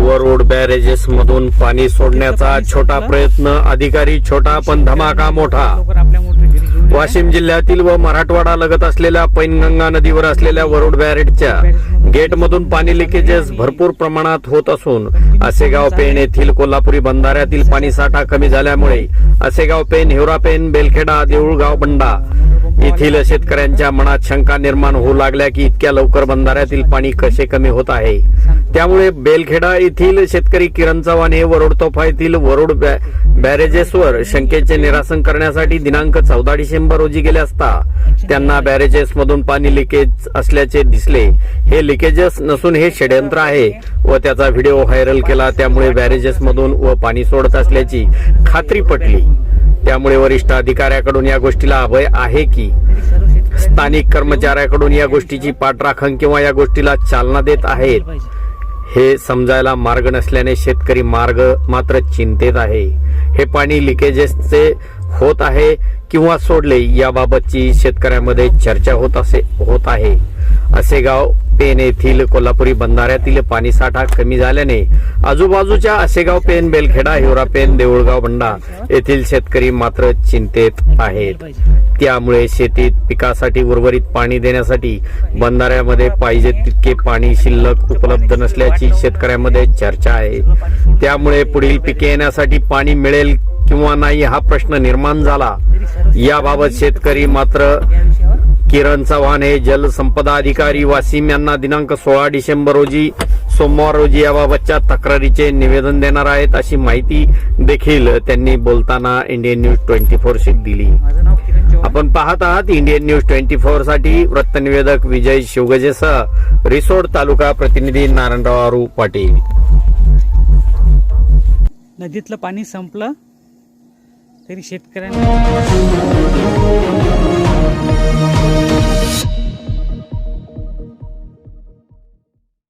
Barrages मधून पाणी सोडण्याचा छोटा प्रयत्न. अधिकारी छोटा पण धमाका मोठा. वाशिम जिल्ह्यातील व मराठवाडा लगत असलेल्या पैनगंगा नदीवर असलेल्या वरुड बॅरेजच्या गेटमधून पाणी लिकेजेस भरपूर प्रमाणात होत असून असेगाव पेण येथील कोल्हापुरी बंधाऱ्यातील पाणी साठा कमी झाल्यामुळे असेगाव पेण हिवरा पेण बेलखेडा देऊळगाव बंडा येथील शेतकऱ्यांच्या मनात शंका निर्माण होऊ लागल्या की इतक्या लवकर बंधाऱ्यातील पाणी कसे कमी होत आहे? त्यामुळे बेलखेडा येथील शेतकरी किरण चव्हाण हे वरोड तोफा येथील वरोड बॅ- बॅरेजेसवर शंकेचे निरासन करण्यासाठी दिनांक चौदा डिसेंबर रोजी गेले असता त्यांना बॅरेजेस मधून पाणी लिकेज असल्याचे दिसले. हे लिकेजेस नसून हे षडयंत्र आहे व त्याचा व्हिडिओ व्हायरल केला. त्यामुळे बॅरेजेस मधून व पाणी सोडत असल्याची खात्री पटली. त्यामुळे वरिष्ठ अधिकाऱ्याकडून या गोष्टीला अभय आहे की स्थानिक कर्मचाऱ्याकडून या गोष्टीची पाठराखण किंवा या गोष्टीला चालना देत आहेत. हे समजायला मार्ग नसल्याने शेतकरी मार्ग मात्र चिंतेत आहे. हे पाणी लिकेजेसचे होत आहे किंवा सोडले याबाबतची शेतकऱ्यांमध्ये चर्चा होत असे होत आहे. असे गाव पेन येथील कोल्हापुरी बंधाऱ्यातील पाणीसाठा कमी झाल्याने आजूबाजूच्या असेगाव पेन बेलखेडा हिवरा पेन देऊळगाव बंडा येथील शेतकरी मात्र चिंतेत आहेत. त्यामुळे शेतीत पिकासाठी उर्वरित पाणी देण्यासाठी बंधाऱ्यामध्ये पाहिजे तितके पाणी शिल्लक उपलब्ध नसल्याची शेतकऱ्यांमध्ये चर्चा आहे. त्यामुळे पुढील पिके येण्यासाठी पाणी मिळेल किंवा नाही हा प्रश्न निर्माण झाला. याबाबत शेतकरी मात्र किरण चव्हाण हे जलसंपदा अधिकारी वासिम यांना दिनांक सोळा डिसेंबर रोजी सोमवार रोजी याबाबतच्या तक्रारीचे निवेदन देणार आहेत अशी माहिती देखील त्यांनी बोलताना इंडियन न्यूज ट्वेंटी फोरशी दिली. आपण पाहत आहात इंडियन न्यूज ट्वेंटी फोरसाठी वृत्तनिवेदक विजय शिवगजेसह रिसोड तालुका प्रतिनिधी नारायणराव आरू पाटील. नदीतलं पाणी संपलं तरी शेतकऱ्यांना